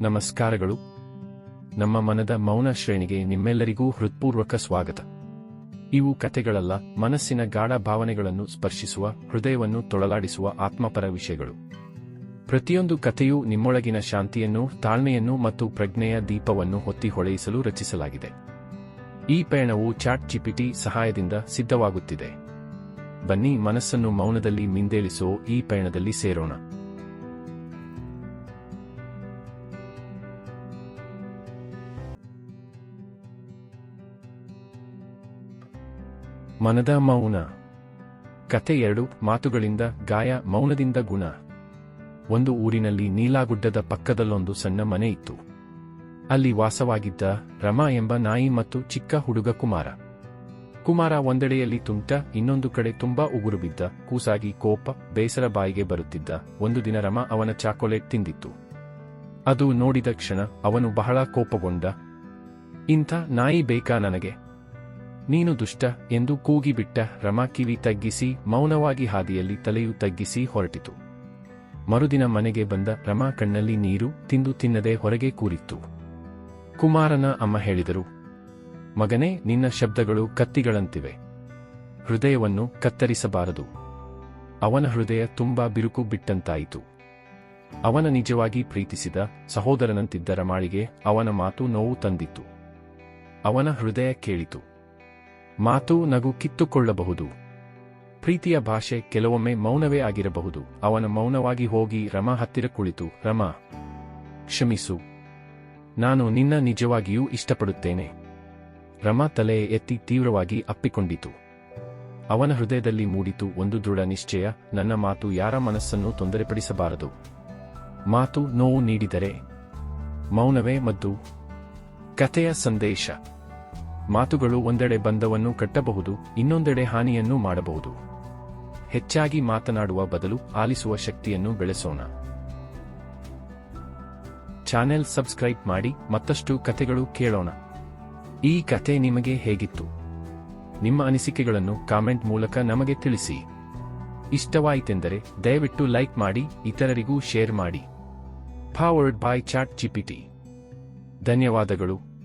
ನಮಸ್ಕಾರಗಳು. ನಮ್ಮ ಮನದ ಮೌನ ಶ್ರೇಣಿಗೆ ನಿಮ್ಮೆಲ್ಲರಿಗೂ ಹೃತ್ಪೂರ್ವಕ ಸ್ವಾಗತ. ಇವು ಕಥೆಗಳಲ್ಲ, ಮನಸ್ಸಿನ ಗಾಢ ಭಾವನೆಗಳನ್ನು ಸ್ಪರ್ಶಿಸುವ, ಹೃದಯವನ್ನು ತೊಳಲಾಡಿಸುವ ಆತ್ಮಪರ ವಿಷಯಗಳು. ಪ್ರತಿಯೊಂದು ಕಥೆಯೂ ನಿಮ್ಮೊಳಗಿನ ಶಾಂತಿಯನ್ನು, ತಾಳ್ಮೆಯನ್ನು ಮತ್ತು ಪ್ರಜ್ಞೆಯ ದೀಪವನ್ನು ಹೊತ್ತಿ ಹೊಳೆಯಿಸಲು ರಚಿಸಲಾಗಿದೆ. ಈ ಪಯಣವು ಚಾಟ್ ಚಿಪಿಟಿ ಸಹಾಯದಿಂದ ಸಿದ್ಧವಾಗುತ್ತಿದೆ. ಬನ್ನಿ ಮನಸ್ಸನ್ನು ಮೌನದಲ್ಲಿ ಮಿಂದೇಳಿಸೋ ಈ ಪಯಣದಲ್ಲಿ ಸೇರೋಣ. ಮನದ ಮೌನ. ಕತೆ ಎರಡು, ಮಾತುಗಳಿಂದ ಗಾಯ, ಮೌನದಿಂದ ಗುಣ. ಒಂದು ಊರಿನಲ್ಲಿ ನೀಲಾಗುಡ್ಡದ ಪಕ್ಕದಲ್ಲೊಂದು ಸಣ್ಣ ಮನೆ ಇತ್ತು. ಅಲ್ಲಿ ವಾಸವಾಗಿದ್ದ ರಮಾ ಎಂಬ ನಾಯಿ ಮತ್ತು ಚಿಕ್ಕ ಹುಡುಗ ಕುಮಾರ. ಕುಮಾರ ಒಂದೆಡೆಯಲ್ಲಿ ತುಂಟ, ಇನ್ನೊಂದು ಕಡೆ ತುಂಬಾ ಉಗುರು ಬಿದ್ದ, ಕೂಸಾಗಿ ಕೋಪ, ಬೇಸರ ಬಾಯಿಗೆ ಬರುತ್ತಿದ್ದ ಒಂದು ದಿನ ರಮಾ ಅವನ ಚಾಕೊಲೇಟ್ ತಿಂದಿತ್ತು. ಅದು ನೋಡಿದ ಕ್ಷಣ ಅವನು ಬಹಳ ಕೋಪಗೊಂಡ, ಇಂಥ ನಾಯಿ ಬೇಕಾ ನನಗೆ? ನೀನು ದುಷ್ಟ ಎಂದು ಕೂಗಿಬಿಟ್ಟ ರಮಾ ಕಿವಿ ತಗ್ಗಿಸಿ ಮೌನವಾಗಿ ಹಾದಿಯಲ್ಲಿ ತಲೆಯು ತಗ್ಗಿಸಿ ಹೊರಟಿತು. ಮರುದಿನ ಮನೆಗೆ ಬಂದ ರಮಾ ಕಣ್ಣಲ್ಲಿ ನೀರು ತಿಂದು ತಿನ್ನದೆ ಹೊರಗೆ ಕೂರಿತ್ತು. ಕುಮಾರನ ಅಮ್ಮ ಹೇಳಿದರು, ಮಗನೇ, ನಿನ್ನ ಶಬ್ದಗಳು ಕತ್ತಿಗಳಂತಿವೆ. ಹೃದಯವನ್ನು ಕತ್ತರಿಸಬಾರದು. ಅವನ ಹೃದಯ ತುಂಬಾ ಬಿರುಕು ಬಿಟ್ಟಂತಾಯಿತು. ಅವನ ನಿಜವಾಗಿ ಪ್ರೀತಿಸಿದ ಸಹೋದರನಂತಿದ್ದ ರಮಾಳಿಗೆ ಅವನ ಮಾತು ನೋವು ತಂದಿತ್ತು. ಅವನ ಹೃದಯ ಕೇಳಿತು. ಮಾತು ನಗು ಕಿತ್ತುಕೊಳ್ಳಬಹುದು. ಪ್ರೀತಿಯ ಭಾಷೆ ಕೆಲವೊಮ್ಮೆ ಮೌನವೇ ಆಗಿರಬಹುದು. ಅವನ ಮೌನವಾಗಿ ಹೋಗಿ ರಮಾ ಹತ್ತಿರ ಕುಳಿತು, ರಮಾ, ಕ್ಷಮಿಸು. ನಾನು ನಿನ್ನ ನಿಜವಾಗಿಯೂ ಇಷ್ಟಪಡುತ್ತೇನೆ. ರಮಾ ತಲೆ ಎತ್ತಿ ತೀವ್ರವಾಗಿ ಅಪ್ಪಿಕೊಂಡಿತು. ಅವನ ಹೃದಯದಲ್ಲಿ ಮೂಡಿತು ಒಂದು ದೃಢ ನಿಶ್ಚಯ, ನನ್ನ ಮಾತು ಯಾರ ಮನಸ್ಸನ್ನು ತೊಂದರೆಪಡಿಸಬಾರದು. ಮಾತು ನೋವು ನೀಡಿದರೆ ಮೌನವೇ ಮದ್ದು. ಕಥೆಯ ಸಂದೇಶ. ಮಾತುಗಳು ಒಂದೆಡೆ ಬಂಧವನ್ನು ಕಟ್ಟಬಹುದು, ಇನ್ನೊಂದೆಡೆ ಹಾನಿಯನ್ನು ಮಾಡಬಹುದು. ಹೆಚ್ಚಾಗಿ ಮಾತನಾಡುವ ಬದಲು ಆಲಿಸುವ ಶಕ್ತಿಯನ್ನು ಬೆಳೆಸೋಣ. ಚಾನೆಲ್ ಸಬ್ಸ್ಕ್ರೈಬ್ ಮಾಡಿ, ಮತ್ತಷ್ಟು ಕಥೆಗಳು ಕೇಳೋಣ. ಈ ಕಥೆ ನಿಮಗೆ ಹೇಗಿತ್ತು? ನಿಮ್ಮ ಅನಿಸಿಕೆಗಳನ್ನು ಕಾಮೆಂಟ್ ಮೂಲಕ ನಮಗೆ ತಿಳಿಸಿ. ಇಷ್ಟವಾಯಿತೆಂದರೆ, ದಯವಿಟ್ಟು ಲೈಕ್ ಮಾಡಿ, ಇತರರಿಗೂ ಶೇರ್ ಮಾಡಿ. ಫಾರ್ವರ್ಡ್ ಬೈ ಚಾಟ್ ಜಿಪಿಟಿ ಧನ್ಯವಾದಗಳು.